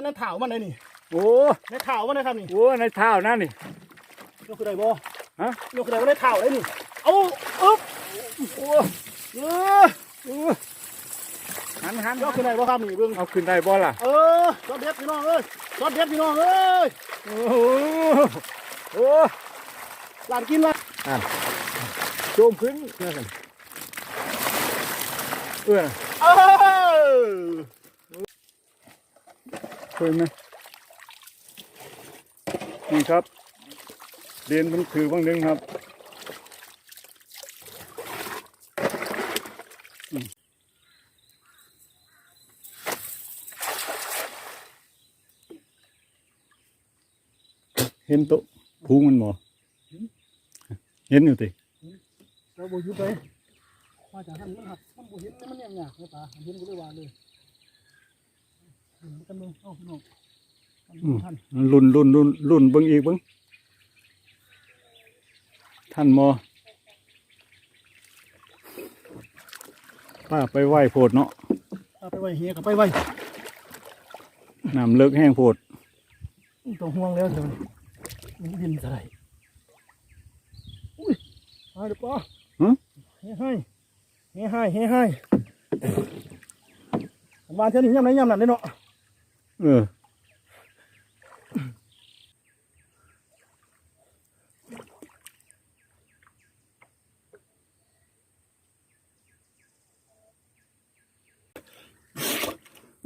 แต่ในเท้ามันเลยนี่โอ้ในเท้ามันนะครับนี่โหในเท้านั่นนี่ยกขึ้นได้บ่ฮะยกขึ้นได้บ่ในเท้าเลยนี่เอาอึ๊บโอ้เออโอ้หันหันยกขึ้นได้บ่ครับนี่เบิ่งเอาขึ้นได้บ่ล่ะเออรถเด็ดพี่น้องเอ้ยรถเด็ดพี่น้องเอ้ยโอ้โหโอ้หลานกินละอะโจมขึ้นเนี่ยกันเออเออ เคยไหมนี่ครับเรียนมันถือบางนึงครับเห็นโตะพุงมันบ่เห็นอยู่ติเราบ่อยู่ไปมาจากท่านมันหักมันบ่เห็นมันเนี่ยๆในตาเห็นก็เลยว่าเลย กันเบิ่งเอ้าพี่น้องอืมท่านรุ่นรุ่นรุ่นรุ่นเบิ่งอีกเบิ่งท่านมอป้าไปไหว้โพดเนาะเอาไปไว้เฮียกับไปไว้น้ำเลิกแห้งโพดต้องห่วงแล้วเดี๋ยวนี้มันบินใส่อุ้ยหายเดี๋ยวป้าหึเฮ้ให้เฮ้ให้เฮ้ให้ผมวางเท่านี้ย่ำไหนย่ำนั่นเลยเนาะ เออ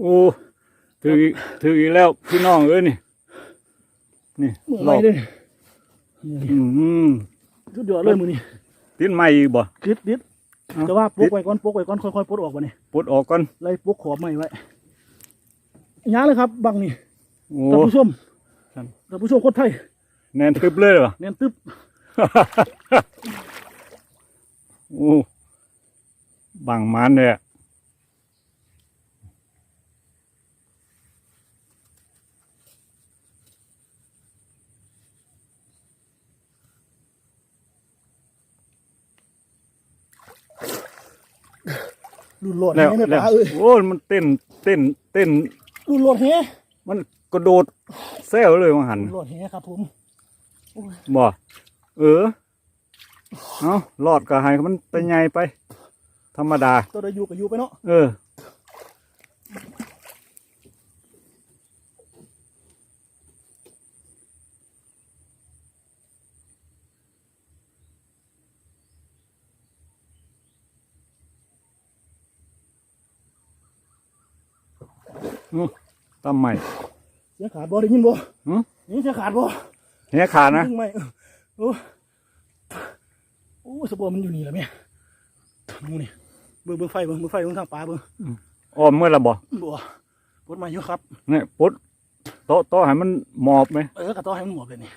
โอ้ถืออีกถืออีกแล้วพี่น้องเอ้ยนี่ นี่มือหลไม่อกเลยอืมชุดยอดเลยมือนี่ติดไม่อีกบ่คิดดิดเอ้าจะว่าปลุกไว้ก่อนปลุกไว้ก่อนค่อยๆปลดออกวะนี่ปลดออกก่อนไล่ปลุกขอบไม่ไว้ ย้าเลยครับบังนี่โอ้ท่านผู้ชมครับท่านผู้ชมคนไทยแน่นตึบเลยเหรอ เน้นตึ๊บโอ้บังมันเนี่ยรุ่นโหลดแล้วเฮ้เนี่ยแล้วป้าเอ้ย โอ้ยมันเต้นเต้นเต้น รุ่นโหลดเฮ้มันกระโดดแซวเลยว่าหันรุ่นโหลดเฮ้ครับผมบ่เออเอารอดก็ให้มันไปไงไป ธรรมดา ตัวใดอยู่กับอยู่ไปเนาะเอออื้อ ตำใหม่เสียงขาดบ่ได้ยินบ่หึนี่เสียงขาดบ่เฮียขาดนะดึงไม่โอ้โอ้สะบัวมันอยู่นี่แหละแม่ดูนี่เบิ่งเบิ่งไฟเบิ่งเบิ่งไฟเบิ่งทางป่าเบิ่งอ้อมเมื่อละบ่บัวปลดมาอยู่ครับเนี่ยปลดโต๊ะโต๊ะให้มันหมอบไหมเออกระต้อให้มันหมดเลยนี่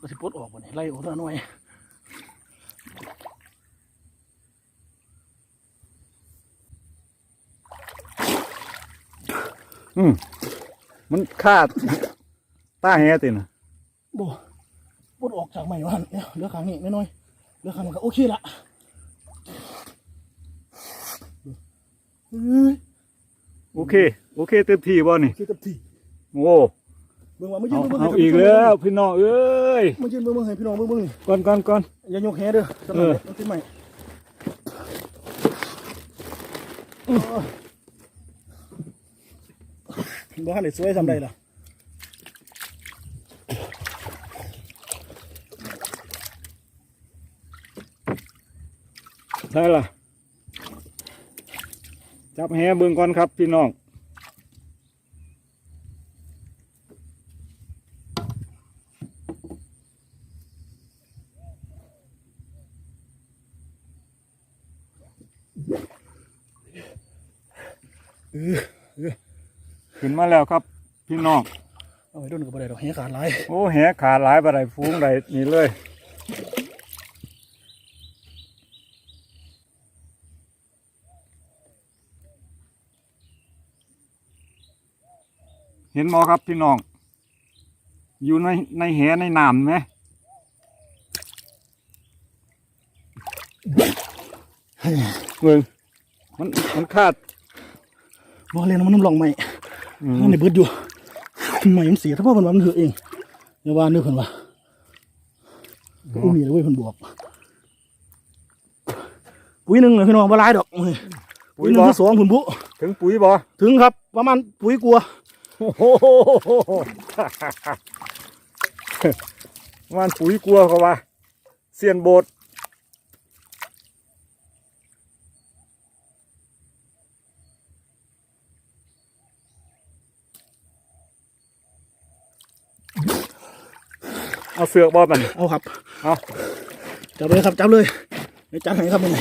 ก็สิปลดออกบ่นี่ไล่ออกตัวหน่อย อืมมันคาดตาแฮตินะบัวปลดออกจากใหม่ว่าเดี๋ยวเหลือขางนี้น้อยๆเหลือขางนี้ก็โอเคละเฮ้ยโอเค โอเคเต็มที่บ่นี่โอเคเต็มที่โอ้เบิ่งว่ามายืนเอาเบิ่งเอาให้อีกแล้วพี่น้องเอ้ยมายืนเบิ่งเบิ่งให้พี่น้องเบิ่งเบิ่งก่อนก่อนก่อนอย่ายกแฮเด้อสำหรับเออมันขึ้นใหม่ บ้านไหนสวยทำได้ล่ะใช่ล่ะ จับแฮเบิ่งก่อนครับพี่น้องเออ ขึ้นมาแล้วครับ พี่น้องเอาไปโดนกับบ่ได้ดอกแฮขาดหลายโอ้แหขาดหลายบะไดฟูงไดนี่เลยเห็นมอครับพี่น้อง อยู่ในในแหในน้ำไหมเบิ่งมันมันคาดบ่เล่นมันน้ำลองใหม่ อืมมันในเบิดอยู่ใหม่มันเสียถ้าพ่อเพิ่นว่ามันเถือะเองอย่าว่าเนื้อเพิ่นว่าก็อุ้มนี่เลยเว้ยเพิ่นบอกปุ๋ยหนึ่งเลยพี่น้องบ่หลายดอกเฮ้ยปุ๋ปุ๋ยยหนึ่งบ่คือสองคุณบุถึงปุ๋ยบ่ถึงครับ ประมาณปุ๋ยกลัวโอ้โหมันปุ๋ยกลัวเขาว่าเสียนโบด เอาเสือกบอมันเอาครับเอาจับเลยครับจับเลยเดี๋ยวจับให้ครับมัน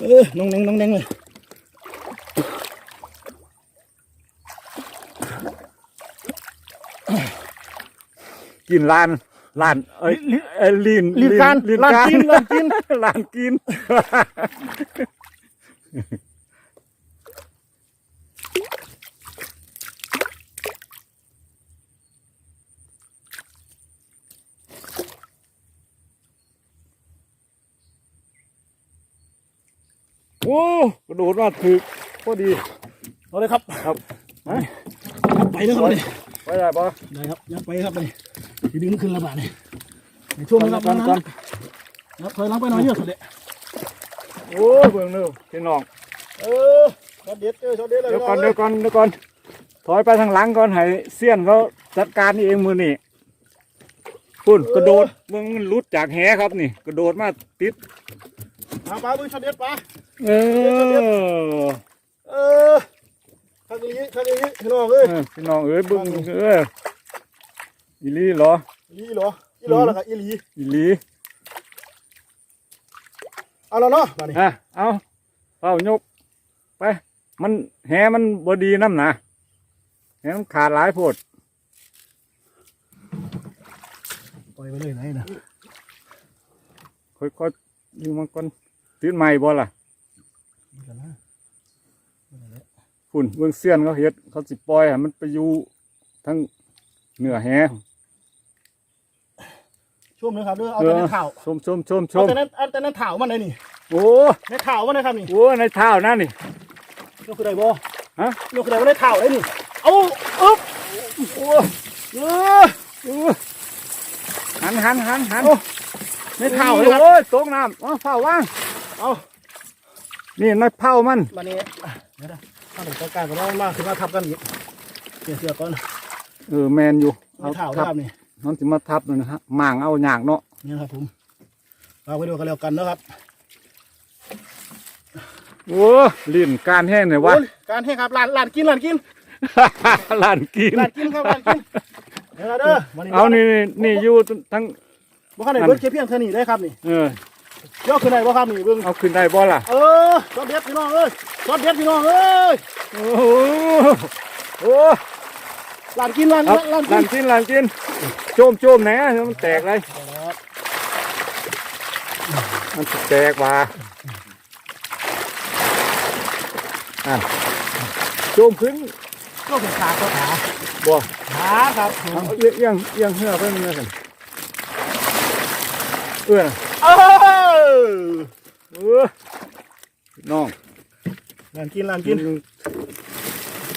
เออน้องแดงน้องแดงเลยกินลานลานเอ้ยเอ้ยลีนลีนการลีนลานการกินลานกินลานกิน โอ้กระโดดมาถึกพอดีเอาเลยครับครับไปยัดไปเลยครับนี่ไปได้ปะได้ครับยัดไปครับนี่ทีดึงขึ้นระบาดนี่ในช่วงนี้ครับก่อนก่อนครับถอยหลังไปหน่อยเยอะสุดเลยโอ้เบิ่งเร็วพี่น้องเออช็อตเด็ดเออช็อตเด็ดเลยเดี๋ยวก่อนเดี๋ยวก่อนเดี๋ยวก่อนถอยไปทางหลังก่อนให้เสี้ยนเขาจัดการนี่เองมือนี่พุ่นกระโดดมึงมันหลุดจากแหครับนี่ กระโดดมาติดปลาปลาบึ้งช็อตเด็ดปลา เออเออทางนี้ทางนี้พี่น้องเอ้ยพี่น้องเอ้ยบึ้งเอออีลีเหรออีลีเหรออีลีแล้วก็อีลีอีลีเอาแล้วเนาะมานี่อะเอาเอายกไป มันแหมันบดีน้ำหนะแหมันขาดหลายโพดปล่อยไปเลยไหนนะค่อยๆยิงมันก่อนติดใหม่บ่ล่ะ นี่กันนะ ฝุ่นเบื้องเสี้ยนเขาเฮ็ดเขาสิปล่อยให้มันไปอยู่ทั้งเหนือแหชุ่มเลยครับเด้อเอาแต่ในข่าวชมชมชมชเอามแต่ในเอาแต่ในข่าวมันเลยนี่โอ้ในข่าวมันนะครับนี่โหในเท้านั่นนี่ ยกขึ้นได้บ่ฮะ ยกขึ้นได้บ่ในข่าวเลยนี่เอาอึ๊บโอ้เออโอ้หันหันหันหันโอ้ในข่าวเลยครับ โอ้ยตกน้ำเอาเผาว่างเอานี่ในเผามันมานี่เดี๋ยวนะ ถ้าถึงต้องการก็ต้องมาขึ้นมาทับกันอีกเสียเสือก่อนเออแมนอยู่ในเอาข่าวทับครับนี่มันสิมาทับเลยนะฮะหมางเอาหยากเนาะนี่นะครับผมเอาไปดูกันแล้วกันนะครับโอ้ลิ้นการแห้งเนี่ยวะโอ้ยการให้ครับร้านร้านกินร้านกินลานกินร้านกินครับร้านกินเดี๋ยวนะเด้อมานี่เอานี่นี่นี่อยู่ทั้งบ่คันได้เบิดแค่เพียงเท่านี้ได้ครับนี่เออ ยกขึ้นได้บ่ครับนี่เบิ่งเอาขึ้นได้บ่ล่ะ เออซอสเด็ดพี่น้องเอ้ยซอสเด็ดพี่น้องเอ้ยโอ้โหโอ้ร้านกินร้านเอาร้านกิลานนกินลานกินโจมโจมแหน่เดี๋ยวมันแตกเลยครับมันสิแตกว่าอะโจมขึ้นก็เป็นขาก็ขาบ่ขาครับผมเอาเอียงเอียงเอียงเหือไปมันกันเอื้อเออเออน้องร้านกินร้านกิกินน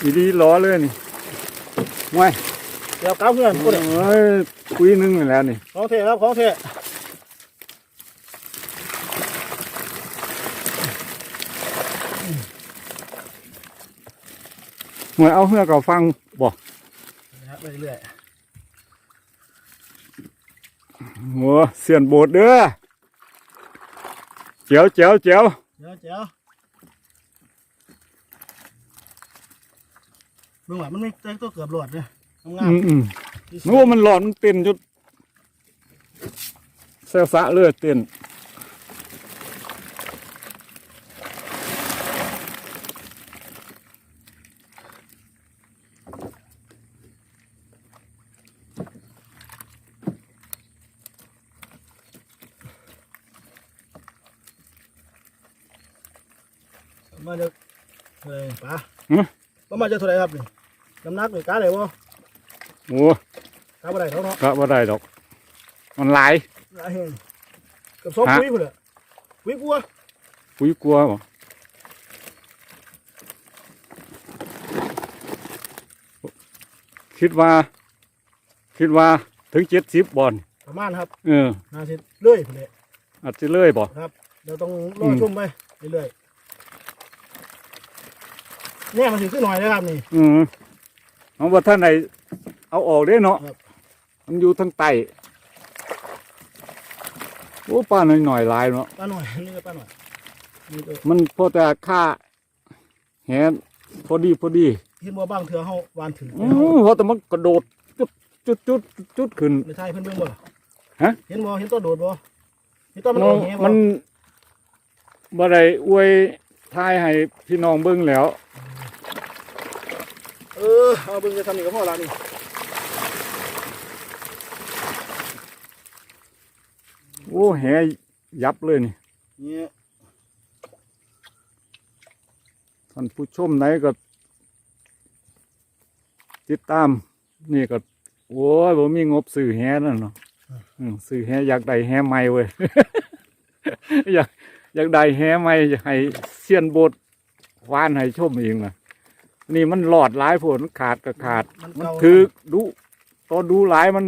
อีดีล้อเลยนี่ไว้เดี๋ยวก้าวเพื่อนกูเด้เอ้ยคุยหนึงนี่แหล้วนี่ของเทครับของเทหน่วยเอาเหือกับฟังบ่นะครับไปเรื่อยโหัวเสียนโบดเด้อ เจียวเจียวเจียวเดี๋ยวเจ้าเบื้องหลังมันไม่ใจตัวเกือบหลอดเนี่ยงามอืมอืมๆที่โอ้มันหลอนมันเต้นจุดเซลซะเลยเต้น มาจะเท่าไหรป้าประมาณจะเท่าไหรครับนี่น้ำหนักหรือกาไหนวะโอ้กาบ่ได้เท่าเนาะกะว่าได้ดอก มันหลาย หลายแห่งเกับสองฮะ ปุ้ยพุ่นเลยปุ้ยกลัวปุ้ยกลัวบ่คิดว่า คิดว่าถึงเจ็ดสิบบอลประมาณครับเออน่าจะเลื่อยไปเลยอาจจะเลยบ่ครับเดี๋ยวต้องรอชมไปเรื่อยๆ เนี่ยมันถึงขึ้นหน่อยนะครับนี่ อืมเอาว่าท่านไหนเอาออกได้เนาะครับ มันอยู่ทางใต้โอ้ป้าหน่อยหน่อยๆหลายเนาะป้าหน่อยนี่ก็ป้าหน่อยนี่ก็มันพอแต่ค่าแหนพอดีพอดีเห็นว่าบางเถื่อเฮาวานถึงอือพอแต่มันกระโดดจุดจุดจุดจุดขึ้น ในไทยเพิ่นเบิ่งบ่ฮะ เห็นบ่เห็นตัวโดดบ่เห็นตัวมันน้โดองดแหบ่มันบ่ได้อวยทายให้พี่น้องเบิ่งแล้ว เออเอาเบิ่งจะทำนี่ก็พอละนี่โอ้แหยับเลยนี่เนี่ยท่านผู้ชมไหนก็ติดตาม นี่ก็ โอ้ยผมมีงบซื้อแฮนั่นเนาะอืมซื้อแฮอยากได้แฮใหม่เว้ย อยากอยากได้แฮใหม่อยากให้เสียนโบดวานให้ชมเองนะ นี่มันหลอดหลายผลขาดก็ขาด มันมันเก่าถือดูตอนดูหลายมัน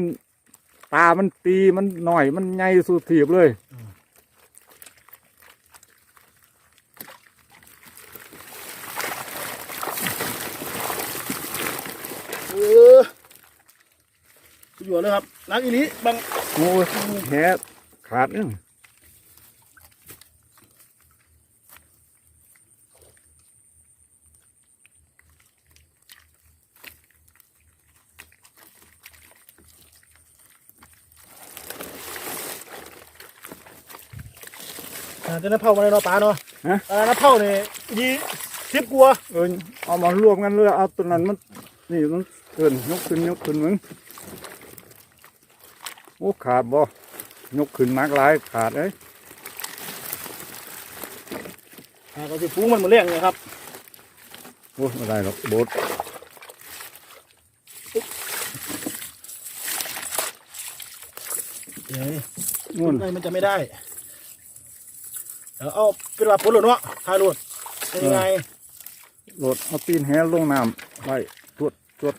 ตามันตีมันหน่อยมันใหญ่สุดถีบเลย เอออยู่เลยครับนักอีหลีบางโอ้ยแฮขาดนึง จะน้ำเผามาเลยเนาะปลาเนาะฮะอ่าน้ำเผาเนี่ยยี่สิบกว่าเออเอามารวมกันเลยเอาตัวนั้นมันนี่มันเกินยกขึ้นยกขึ้นมึงโอ้ขาดบ่ยกขึ้นนักหลายขาดเอ้ยอ่าก็จะฟุ้งมันหมดเรื่องเลยครับโอ้ไม่ได้หรอกโบดเอ้ยนู่นไม่มันจะไม่ได้ เดี๋ยวเอาเป็นว่าผลหลุดเนาะทายหลุดเป็นยังไงโหลดเอาตีนแหลงน้ำไว้ตรวจตรวจ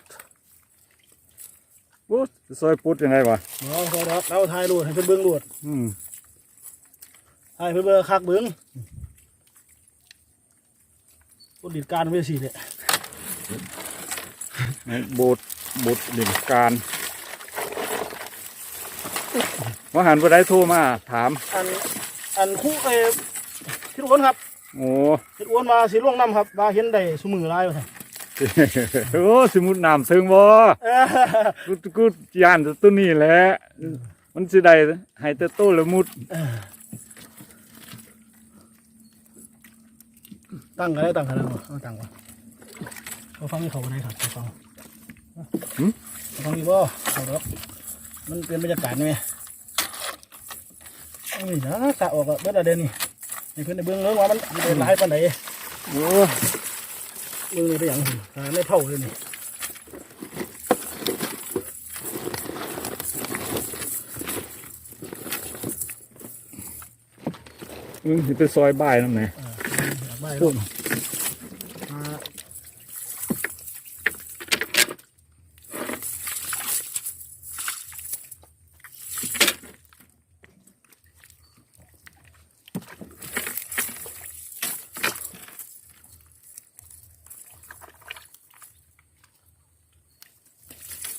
โอ้ซอยปุดยังไงวะเนาะพอแล้วเราทายหลุดให้เพื่อนเบิ้งหลุดอืมทายเพื่อนเบิ้งคักเบิ้งต้นดิดการเวสีเนี่ยให้โบดโบดเด่นการว่าหันไปได้โทรมาถามอัน อันคู่เออที่อ้วนครับโอ้ที่อ้วนมาสีล่วงน้ำครับมาเห็นได้สมือลายเลยโอ้สมุดน้ำถึงบ่เอ้อกูกูยานแต่ตัวนี้แหละมันสิได้ให้แต่โตละมุดตั้งกันได้ตั้งกันแล้วเอาตั้งวะเอาฟังนี่เขากันไหนครับเอาฟังเอาฟังดีบ่เอาดอกมันเป็นบรรยากาศไหม นี่นะสะออกอะเบิดอะเดนนี่ให้เพื่อนได้เบิ่งเลยว่ามันเป็นหลายปานใดโอ้เบิ่งนี่ได้หยังหาไม่เท่าเลยนี่มึงสิไปซอยบ่ายนำไหน บ่ายากได้พูแล้ ด วอ่า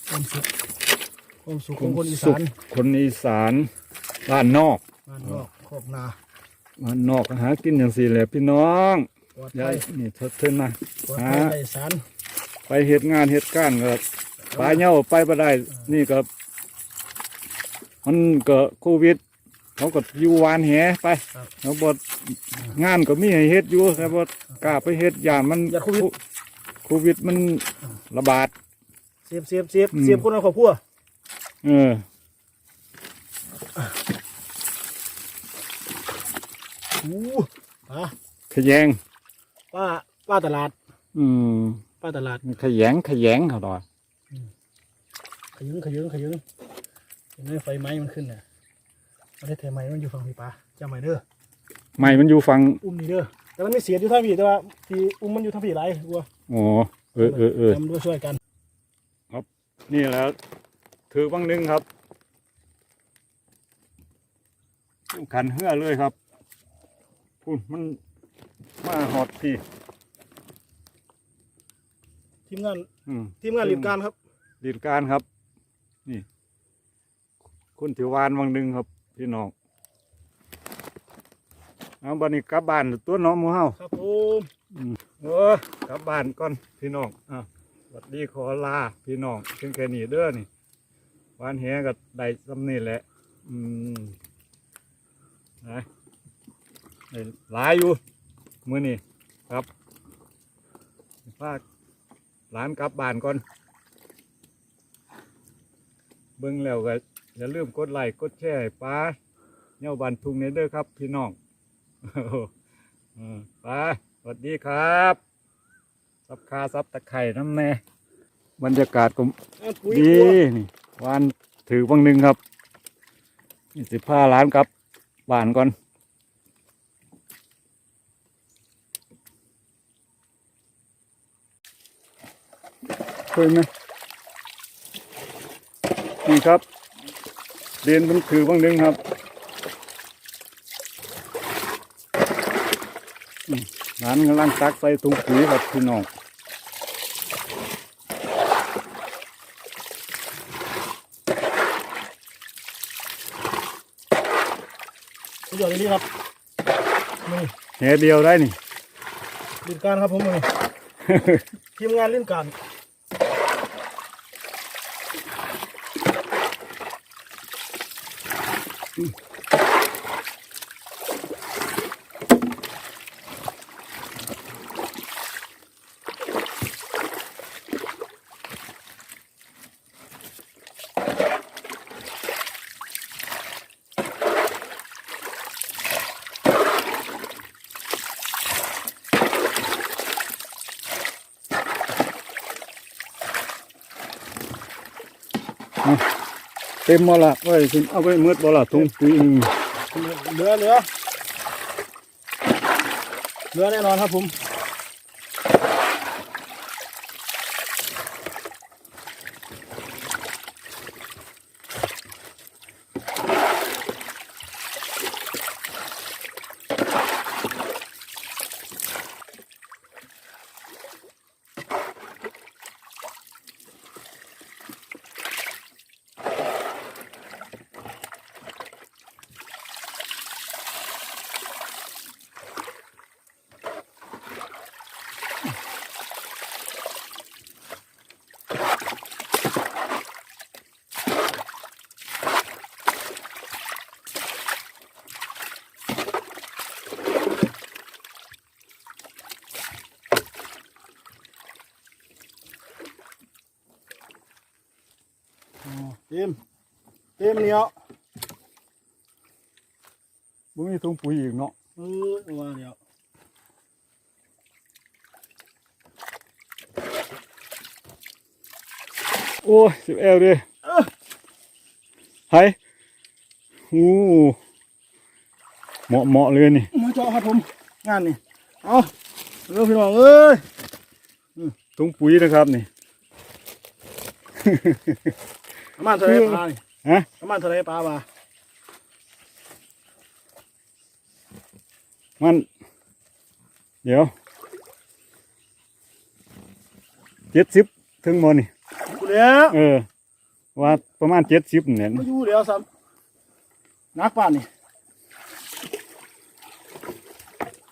ความสุข ความสุขของคนอีสานคนอีสานบ้านนอกบ้านนอกครอบนาบ้านนอกหากินอย่างสี่แหละพี่น้องปลอดยาภัยยนี่ทดเทินมาปลอดภัยฮะในสารไปเหตุงานเหตุการณ์ก็ปลาเหย้าไปบ่ได้ นี่ก็มันก็โควิดเขาก็อยู่วานแหไปเขาบดงานก็มีให้เฮ็ดอยู่แต่บ่กล้าไปเฮ็ดอย่างมันอย่าโควิดโควิดมันระบาดเสียบเสียบเสียบอืมเสียบคนในครอบครัว เอออู้ป้าขยงป้าป้าตลาด อืมป้าตลาดขยงขยงเขาดอยขยึงขยึงขยึงเห็นไหมไฟไหม้มันขึ้นเนี่ยประเทศไทยไหม้มันอยู่ฝั่งพี่ป้าจำไว้เด้อไม่มันอยู่ฝั่งอุ้มนี่เด้อแต่มันไม่เสียอยู่ทางพี่แต่ว่าที่อุ้มมันอยู่ทางพี่ไรวัวอ๋อเออเออเออทำด้วยช่วยกันนี่แหล้ว ถือบางหนึงครับขันเหือเลยครับพุ่นมันมาหอดพี่ทีมงานอืมทีมงานหลีดการครับดีดการครับ นี่คุณถือวานบางหนึงครับ พี่น้องเอาบันนี้กลับบ้านตัวน้องหมูเฮาครับผมโอ้ยกลับบ้านก่อนพี่น้องอะสวัสดีขอลาพี่น้องเพียงแค่นี้เด้อนี่ วานแหก็ได้สำนี่แหละ อืมนะไหลายอยู่ มือนี้ครับพาหลานกลับบ้านก่อน เบิ่งแล้วก็อย่าลืมกดไลค์กดแชร์ป้าเน่าบันทุงในเด้อครับ พี่น้องอืมไปสวัสดีครับซับคาซับตะไคร่น้ำแน่บรรยากาศก็ดีนี่ วานถือบางหนึ่งครับนี่สิผ้าร้านครับบานก่อนเคยไหมนี่ครับเรียนมันถือบางหนึ่งครับร้านกำลังตักใส่ถุงปุ๋ยครับพี่น้อง สุดยอดเลยนี่ ครับนี่แหเดียวได้นี่หลีดการครับผมนี่ทีมงานเล่นการ เต็มบ่ละไว้สิเอาไปมืดบ่ละถุงปุ๋ยหนึ่งเหลือเหลือเหลือแน่นอนครับผม เต็ม เต็มเหนียวบ่มีถุงปุ๋ยอีกเนาะเออว่าเดี๋ยวโอ้ยสิบแอลเด้ไห้อู้เหมาะเหมาะเลยนี่มาเจาะครับผม งานนี่ เอาเร็วพี่น้องเอ้ยถุงปุ๋ยนะครับนี่ ประมาณเท่าไหรปลานี่ ฮะประมาณเท่าไหรปลาบ่ามัน เดี๋ยวเจ็ดสิบถึงมอนี่กูเดี๋ยวเออ ว่าประมาณเจ็ดสิบเนี่ย มาอยู่เดี๋ยวซ้ำนักป่านนี่